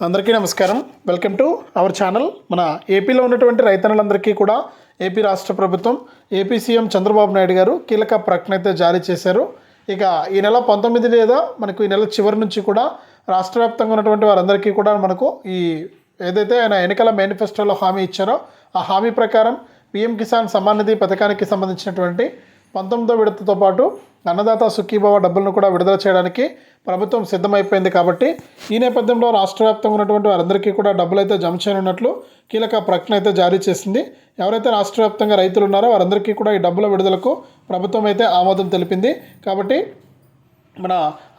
అందరికీ నమస్కారం. Welcome to our channel మన ఏపీలో ఉన్నటువంటి రైతన్నులందరికీ కూడా ఏపీ రాష్ట్ర ప్రభుత్వం ఏపీ సీఎం చంద్రబాబు నాయుడు గారు కీలక ప్రకటన అయితే జారీ చేశారు. ఇక ఈ నెల పంతొమ్మిది లేదా మనకు ఈ నెల చివరి నుంచి కూడా రాష్ట్ర వ్యాప్తంగా ఉన్నటువంటి వారందరికీ కూడా మనకు ఈ ఏదైతే ఆయన ఎన్నికల మేనిఫెస్టోలో హామీ ఇచ్చారో ఆ హామీ ప్రకారం పీఎం కిసాన్ సమ్మాన్ నిధి పథకానికి సంబంధించినటువంటి పంతొమ్మిదో విడతతో పాటు అన్నదాత సుఖీభవ డబ్బులను కూడా విడుదల చేయడానికి ప్రభుత్వం సిద్ధమైపోయింది కాబట్టి ఈ నేపథ్యంలో రాష్ట్ర వ్యాప్తంగా ఉన్నటువంటి వారందరికీ కూడా డబ్బులు అయితే జమ చేయనున్నట్లు కీలక ప్రకటన అయితే జారీ చేసింది. ఎవరైతే రాష్ట్ర వ్యాప్తంగా రైతులు ఉన్నారో వారందరికీ కూడా ఈ డబ్బుల విడుదలకు ప్రభుత్వం అయితే ఆమోదం తెలిపింది. కాబట్టి మన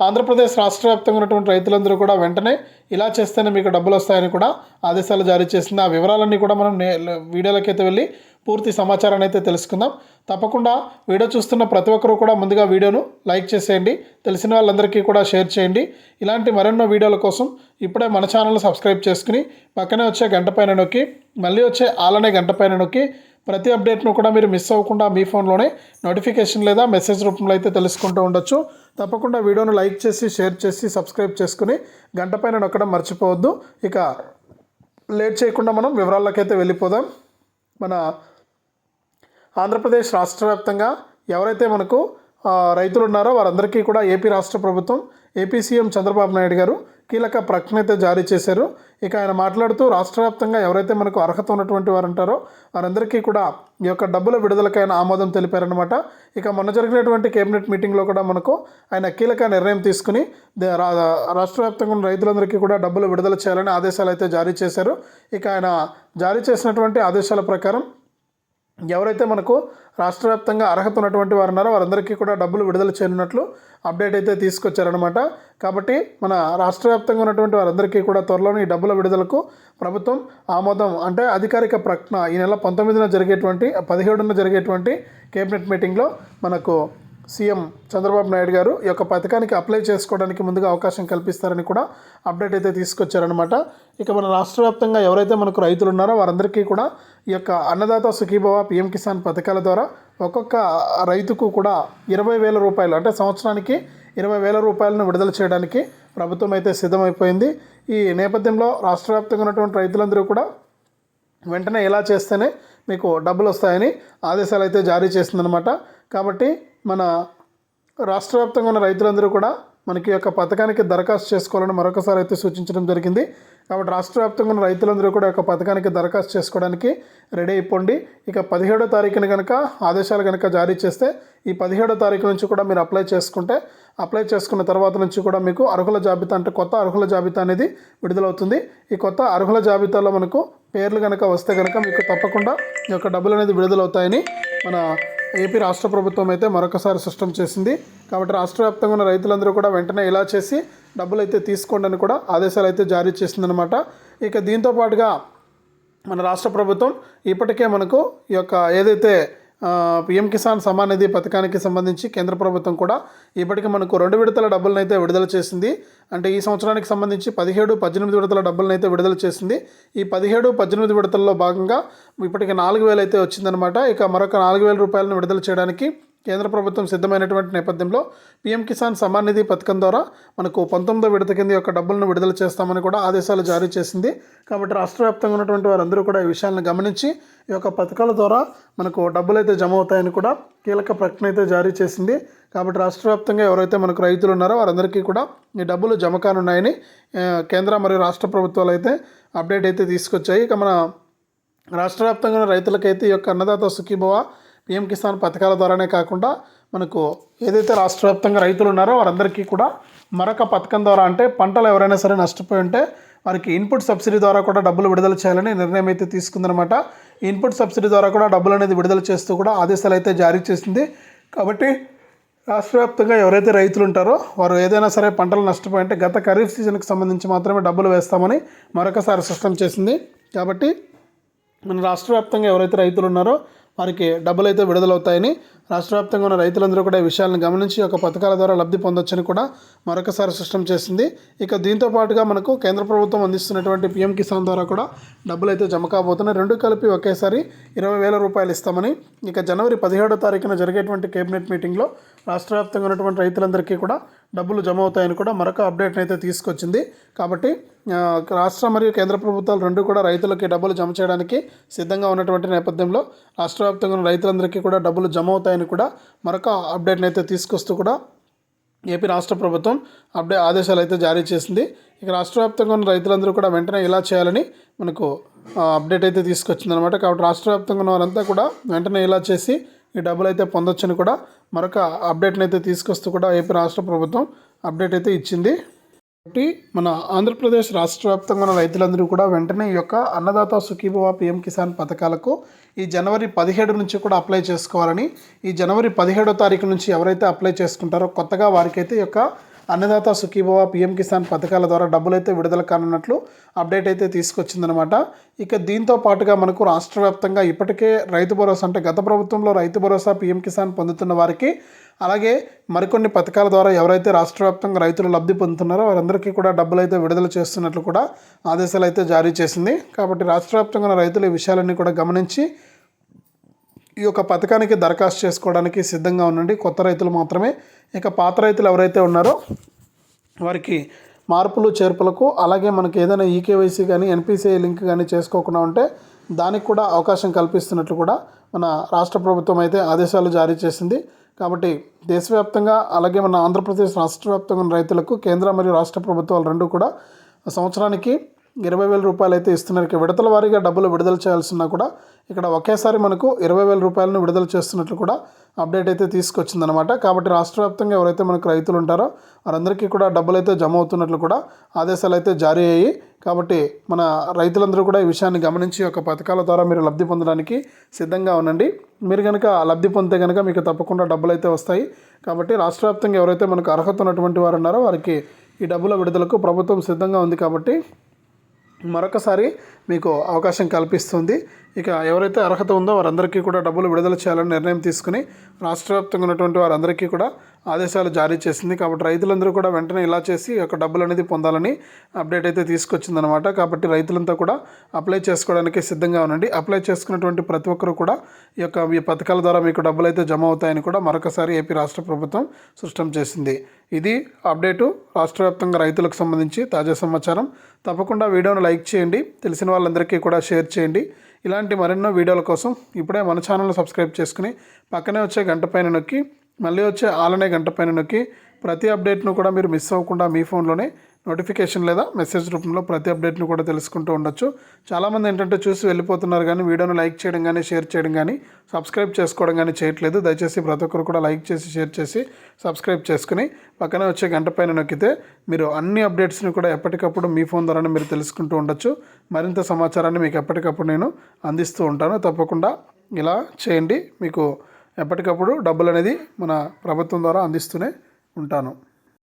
ఆంధ్రప్రదేశ్ రాష్ట్ర వ్యాప్తంగా ఉన్నటువంటి రైతులందరూ కూడా వెంటనే ఇలా చేస్తేనే మీకు డబ్బులు వస్తాయని కూడా ఆదేశాలు జారీ చేసింది. ఆ వివరాలన్నీ కూడా మనం నే వీడియోలకైతే వెళ్ళి పూర్తి సమాచారాన్ని అయితే తెలుసుకుందాం. తప్పకుండా వీడియో చూస్తున్న ప్రతి ఒక్కరూ కూడా ముందుగా వీడియోను లైక్ చేసేయండి. తెలిసిన వాళ్ళందరికీ కూడా షేర్ చేయండి. ఇలాంటి మరెన్నో వీడియోల కోసం ఇప్పుడే మన ఛానల్ సబ్స్క్రైబ్ చేసుకుని పక్కనే వచ్చే గంట పైన నొక్కి మళ్ళీ వచ్చే ఆలనే గంట పైన నొక్కి ప్రతి అప్డేట్ను కూడా మీరు మిస్ అవ్వకుండా మీ ఫోన్లోనే నోటిఫికేషన్ లేదా మెసేజ్ రూపంలో అయితే తెలుసుకుంటూ ఉండొచ్చు. తప్పకుండా వీడియోను లైక్ చేసి షేర్ చేసి సబ్స్క్రైబ్ చేసుకుని గంట పైన నొక్కడం మర్చిపోవద్దు. ఇక లేట్ చేయకుండా మనం వివరాల్లోకైతే వెళ్ళిపోదాం. మన ఆంధ్రప్రదేశ్ రాష్ట్ర వ్యాప్తంగా ఎవరైతే మనకు రైతులు ఉన్నారో వారందరికీ కూడా ఏపీ రాష్ట్ర ప్రభుత్వం ఏపీ సీఎం చంద్రబాబు నాయుడు గారు కీలక ప్రకటన అయితే జారీ చేశారు. ఇక ఆయన మాట్లాడుతూ రాష్ట్ర వ్యాప్తంగా ఎవరైతే మనకు అర్హత ఉన్నటువంటి వారు అంటారో వారందరికీ కూడా ఈ యొక్క డబ్బుల విడుదలకైన ఆమోదం తెలిపారనమాట ఇక మొన్న జరిగినటువంటి కేబినెట్ మీటింగ్లో కూడా మనకు ఆయన కీలక నిర్ణయం తీసుకుని దే- రా- రాష్ట్ర వ్యాప్తంగా ఉన్న రైతులందరికీ కూడా డబ్బులు విడుదల చేయాలని ఆదేశాలు అయితే జారీ చేశారు. ఇక ఆయన జారీ చేసినటువంటి ఆదేశాల ప్రకారం ఎవరైతే మనకు రాష్ట్ర వ్యాప్తంగా అర్హత ఉన్నటువంటి వారు ఉన్నారో వారందరికీ కూడా డబ్బులు విడుదల చేయనున్నట్లు అప్డేట్ అయితే తీసుకొచ్చారనమాట కాబట్టి మన రాష్ట్ర వ్యాప్తంగా ఉన్నటువంటి వారందరికీ కూడా త్వరలోనే ఈ డబ్బుల విడుదలకు ప్రభుత్వం ఆమోదం అంటే అధికారిక ప్రకటన ఈ నెల పంతొమ్మిదిన జరిగేటువంటి పదిహేడున జరిగేటువంటి కేబినెట్ మీటింగ్లో మనకు సీఎం చంద్రబాబు నాయుడు గారు ఈ యొక్క పథకానికి అప్లై చేసుకోవడానికి ముందుగా అవకాశం కల్పిస్తారని కూడా అప్డేట్ అయితే తీసుకొచ్చారనమాట ఇక మన రాష్ట్ర వ్యాప్తంగా ఎవరైతే మనకు రైతులు ఉన్నారో వారందరికీ కూడా ఈ యొక్క అన్నదాత సుఖీభవ పిఎం కిసాన్ పథకాల ద్వారా ఒక్కొక్క రైతుకు కూడా ఇరవై వేల రూపాయలు అంటే సంవత్సరానికి ఇరవై వేల రూపాయలను విడుదల చేయడానికి ప్రభుత్వం అయితే సిద్ధమైపోయింది. ఈ నేపథ్యంలో రాష్ట్ర వ్యాప్తంగా ఉన్నటువంటి రైతులందరూ కూడా వెంటనే ఇలా చేస్తేనే మీకు డబ్బులు వస్తాయని ఆదేశాలు అయితే జారీ చేసిందనమాట కాబట్టి మన రాష్ట్ర వ్యాప్తంగా ఉన్న రైతులందరూ కూడా మనకి యొక్క పథకానికి దరఖాస్తు చేసుకోవాలని మరొకసారి అయితే సూచించడం జరిగింది. కాబట్టి రాష్ట్ర వ్యాప్తంగా ఉన్న రైతులందరూ కూడా ఒక యొక్క పథకానికి దరఖాస్తు చేసుకోవడానికి రెడీ అయిపోండి. ఇక పదిహేడో తారీఖున కనుక ఆదేశాలు కనుక జారీ చేస్తే ఈ పదిహేడో తారీఖు నుంచి కూడా మీరు అప్లై చేసుకుంటే అప్లై చేసుకున్న తర్వాత నుంచి కూడా మీకు అర్హుల జాబితా అంటే కొత్త అర్హుల జాబితా అనేది విడుదలవుతుంది. ఈ కొత్త అర్హుల జాబితాలో మనకు పేర్లు కనుక వస్తే కనుక మీకు తప్పకుండా ఈ యొక్క డబ్బులు అనేది విడుదలవుతాయని మన ఏపీ రాష్ట్ర ప్రభుత్వం అయితే మరొకసారి స్పష్టం చేసింది. కాబట్టి రాష్ట్ర వ్యాప్తంగా ఉన్న రైతులందరూ కూడా వెంటనే ఇలా చేసి డబ్బులు అయితే తీసుకోండి అని కూడా ఆదేశాలు అయితే జారీ చేసిందనమాట ఇక దీంతో పాటుగా మన రాష్ట్ర ప్రభుత్వం ఇప్పటికే మనకు ఈ యొక్క ఏదైతే పిఎం కిసాన్ సమాన్ నిధి పథకానికి సంబంధించి కేంద్ర ప్రభుత్వం కూడా ఇప్పటికీ మనకు రెండు విడతల డబ్బులను అయితే విడుదల చేసింది. అంటే ఈ సంవత్సరానికి సంబంధించి పదిహేడు పద్దెనిమిది విడతల డబ్బులను అయితే విడుదల చేసింది. ఈ పదిహేడు పద్దెనిమిది విడతల్లో భాగంగా ఇప్పటికి నాలుగు వేలు అయితే వచ్చిందనమాట ఇక మరొక నాలుగు వేల రూపాయలను విడుదల చేయడానికి కేంద్ర ప్రభుత్వం సిద్ధమైనటువంటి నేపథ్యంలో పీఎం కిసాన్ సమ్మాన్ నిధి పథకం ద్వారా మనకు పంతొమ్మిదో విడత కింద యొక్క డబ్బులను విడుదల చేస్తామని కూడా ఆదేశాలు జారీ చేసింది. కాబట్టి రాష్ట్ర వ్యాప్తంగా ఉన్నటువంటి వారందరూ కూడా ఈ విషయాలను గమనించి ఈ యొక్క పథకాల ద్వారా మనకు డబ్బులు అయితే జమ అవుతాయని కూడా కీలక ప్రకటన అయితే జారీ చేసింది. కాబట్టి రాష్ట్ర వ్యాప్తంగా ఎవరైతే మనకు రైతులు ఉన్నారో వారందరికీ కూడా ఈ డబ్బులు జమ కానున్నాయని కేంద్ర మరియు రాష్ట్ర ప్రభుత్వాలు అయితే అప్డేట్ అయితే తీసుకొచ్చాయి. ఇక మన రాష్ట్ర వ్యాప్తంగా ఉన్న రైతులకైతే ఈ యొక్క అన్నదాత సుఖీభవ పిఎం కిసాన్ పథకాల ద్వారానే కాకుండా మనకు ఏదైతే రాష్ట్ర వ్యాప్తంగా రైతులు ఉన్నారో వారందరికీ కూడా మరొక పథకం ద్వారా అంటే పంటలు ఎవరైనా సరే నష్టపోయి ఉంటే వారికి ఇన్పుట్ సబ్సిడీ ద్వారా కూడా డబ్బులు విడుదల చేయాలని నిర్ణయం అయితే తీసుకుందనమాట ఇన్పుట్ సబ్సిడీ ద్వారా కూడా డబ్బులు అనేది విడుదల చేస్తూ కూడా ఆదేశాలు అయితే జారీ చేసింది. కాబట్టి రాష్ట్ర వ్యాప్తంగా ఎవరైతే రైతులు ఉంటారో వారు ఏదైనా సరే పంటలు నష్టపోయింటే గత ఖరీఫ్ సీజన్కి సంబంధించి మాత్రమే డబ్బులు వేస్తామని మరొకసారి స్పష్టం చేసింది. కాబట్టి మన రాష్ట్ర వ్యాప్తంగా ఎవరైతే రైతులు ఉన్నారో వారికి డబ్బులు అయితే విడుదలవుతాయని రాష్ట్ర వ్యాప్తంగా ఉన్న రైతులందరూ కూడా ఈ విషయాలను గమనించి ఒక పథకాల ద్వారా లబ్ధి పొందొచ్చని కూడా మరొకసారి స్పష్టం చేసింది. ఇక దీంతో పాటుగా మనకు కేంద్ర ప్రభుత్వం అందిస్తున్నటువంటి పిఎం కిసాన్ ద్వారా కూడా డబ్బులు అయితే జమ కాబోతున్నాయి. రెండు కలిపి ఒకేసారి ఇరవై వేల రూపాయలు ఇస్తామని ఇక జనవరి పదిహేడో తారీఖున జరిగేటువంటి కేబినెట్ మీటింగ్లో రాష్ట్ర వ్యాప్తంగా ఉన్నటువంటి రైతులందరికీ కూడా డబ్బులు జమ అవుతాయని కూడా మరొక అప్డేట్ని అయితే తీసుకొచ్చింది. కాబట్టి రాష్ట్ర మరియు కేంద్ర ప్రభుత్వాలు రెండు కూడా రైతులకి డబ్బులు జమ చేయడానికి సిద్ధంగా ఉన్నటువంటి నేపథ్యంలో రాష్ట్ర వ్యాప్తంగా ఉన్న రైతులందరికీ కూడా డబ్బులు జమ అవుతాయని కూడా మరొక అప్డేట్ని అయితే తీసుకొస్తూ కూడా ఏపీ రాష్ట్ర ప్రభుత్వం అప్డే ఆదేశాలు అయితే జారీ చేసింది. ఇక రాష్ట్ర వ్యాప్తంగా ఉన్న రైతులందరూ కూడా వెంటనే ఇలా చేయాలని మనకు అప్డేట్ అయితే తీసుకొచ్చింది అనమాట కాబట్టి రాష్ట్ర వ్యాప్తంగా ఉన్న వారంతా కూడా వెంటనే ఇలా చేసి ఈ డబ్బులు అయితే పొందొచ్చని కూడా మరొక అప్డేట్ని అయితే తీసుకొస్తూ కూడా ఏపీ రాష్ట్ర ప్రభుత్వం అప్డేట్ అయితే ఇచ్చింది. కాబట్టి మన ఆంధ్రప్రదేశ్ రాష్ట్ర వ్యాప్తంగా ఉన్న రైతులందరూ కూడా వెంటనే ఈ యొక్క అన్నదాత సుఖీభవ పిఎం కిసాన్ పథకాలకు ఈ జనవరి పదిహేడు నుంచి కూడా అప్లై చేసుకోవాలని ఈ జనవరి పదిహేడో తారీఖు నుంచి ఎవరైతే అప్లై చేసుకుంటారో కొత్తగా వారికైతే ఈ యొక్క అన్నదాత సుఖీభవ పిఎం కిసాన్ పథకాల ద్వారా డబ్బులైతే విడుదల కానున్నట్లు అప్డేట్ అయితే తీసుకొచ్చిందనమాట ఇక దీంతో పాటుగా మనకు రాష్ట్ర వ్యాప్తంగా ఇప్పటికే రైతు భరోసా అంటే గత ప్రభుత్వంలో రైతు భరోసా పిఎం కిసాన్ పొందుతున్న వారికి అలాగే మరికొన్ని పథకాల ద్వారా ఎవరైతే రాష్ట్ర వ్యాప్తంగా రైతులు లబ్ధి పొందుతున్నారో వారందరికీ కూడా డబ్బులు అయితే విడుదల చేస్తున్నట్లు కూడా ఆదేశాలు అయితే జారీ చేసింది. కాబట్టి రాష్ట్ర వ్యాప్తంగా ఉన్న రైతులు ఈ విషయాలన్నీ కూడా గమనించి ఈ యొక్క పథకానికి దరఖాస్తు చేసుకోవడానికి సిద్ధంగా ఉండండి. కొత్త రైతులు మాత్రమే. ఇక పాత రైతులు ఎవరైతే ఉన్నారో వారికి మార్పులు చేర్పులకు అలాగే మనకి ఏదైనా ఈకేవైసీ కానీ ఎన్పిసిఐ లింక్ కానీ చేసుకోకుండా ఉంటే దానికి కూడా అవకాశం కల్పిస్తున్నట్లు కూడా మన రాష్ట్ర ప్రభుత్వం అయితే ఆదేశాలు జారీ చేసింది. కాబట్టి దేశవ్యాప్తంగా అలాగే మన ఆంధ్రప్రదేశ్ రాష్ట్ర వ్యాప్తంగా ఉన్న రైతులకు కేంద్ర మరియు రాష్ట్ర ప్రభుత్వాలు రెండు కూడా సంవత్సరానికి ఇరవై వేల రూపాయలు అయితే ఇస్తున్నారు. ఇక విడతల వారీగా డబ్బులు విడుదల చేయాల్సిన కూడా ఇక్కడ ఒకేసారి మనకు ఇరవై వేల రూపాయలను విడుదల చేస్తున్నట్లు కూడా అప్డేట్ అయితే తీసుకొచ్చిందనమాట కాబట్టి రాష్ట్ర వ్యాప్తంగా ఎవరైతే మనకు రైతులు ఉంటారో వారందరికీ కూడా డబ్బులు అయితే జమ అవుతున్నట్లు కూడా ఆదేశాలు అయితే జారీ అయ్యాయి. కాబట్టి మన రైతులందరూ కూడా ఈ విషయాన్ని గమనించి ఒక పథకాల ద్వారా మీరు లబ్ధి పొందడానికి సిద్ధంగా ఉండండి. మీరు కనుక లబ్ధి పొందితే కనుక మీకు తప్పకుండా డబ్బులు అయితే వస్తాయి. కాబట్టి రాష్ట్ర వ్యాప్తంగా ఎవరైతే మనకు అర్హత ఉన్నటువంటి వారు ఉన్నారో వారికి ఈ డబ్బుల విడుదలకు ప్రభుత్వం సిద్ధంగా ఉంది కాబట్టి మరొకసారి మీకు అవకాశం కల్పిస్తుంది. ఇక ఎవరైతే అర్హత ఉందో వారందరికీ కూడా డబ్బులు విడుదల చేయాలని నిర్ణయం తీసుకుని రాష్ట్ర వ్యాప్తంగా ఉన్నటువంటి వారందరికీ కూడా ఆదేశాలు జారీ చేసింది. కాబట్టి రైతులందరూ కూడా వెంటనే ఇలా చేసి ఒక యొక్క డబ్బులు అనేది పొందాలని అప్డేట్ అయితే తీసుకొచ్చిందనమాట కాబట్టి రైతులంతా కూడా అప్లై చేసుకోవడానికి సిద్ధంగా ఉండండి. అప్లై చేసుకున్నటువంటి ప్రతి ఒక్కరు కూడా ఈ యొక్క ఈ పథకాల ద్వారా మీకు డబ్బులు అయితే జమ అవుతాయని కూడా మరొకసారి ఏపీ రాష్ట్ర ప్రభుత్వం స్పష్టం చేసింది. ఇది అప్డేటు. రాష్ట్ర వ్యాప్తంగా రైతులకు సంబంధించి తాజా సమాచారం. తప్పకుండా వీడియోను లైక్ చేయండి. తెలిసిన వాళ్ళందరికీ కూడా షేర్ చేయండి. ఇలాంటి మరెన్నో వీడియోల కోసం ఇప్పుడే మన ఛానల్ని సబ్స్క్రైబ్ చేసుకుని పక్కనే వచ్చే గంట పైన నొక్కి మళ్ళీ వచ్చే ఆలనే గంట పైన నొక్కి ప్రతి అప్డేట్ను కూడా మీరు మిస్ అవ్వకుండా మీ ఫోన్లోనే నోటిఫికేషన్ లేదా మెసేజ్ రూపంలో ప్రతి అప్డేట్ను కూడా తెలుసుకుంటూ ఉండొచ్చు. చాలామంది ఏంటంటే చూసి వెళ్ళిపోతున్నారు కానీ వీడియోను లైక్ చేయడం కానీ షేర్ చేయడం కానీ సబ్స్క్రైబ్ చేసుకోవడం కానీ చేయట్లేదు. దయచేసి ప్రతి ఒక్కరు కూడా లైక్ చేసి షేర్ చేసి సబ్స్క్రైబ్ చేసుకుని పక్కనే వచ్చే గంట పైన నొక్కితే మీరు అన్ని అప్డేట్స్ని కూడా ఎప్పటికప్పుడు మీ ఫోన్ ద్వారానే మీరు తెలుసుకుంటూ ఉండొచ్చు. మరింత సమాచారాన్ని మీకు ఎప్పటికప్పుడు నేను అందిస్తూ ఉంటాను. తప్పకుండా ఇలా చేయండి. మీకు ఎప్పటికప్పుడు డబ్బులు అనేది మన ప్రభుత్వం ద్వారా అందిస్తూనే ఉంటాను.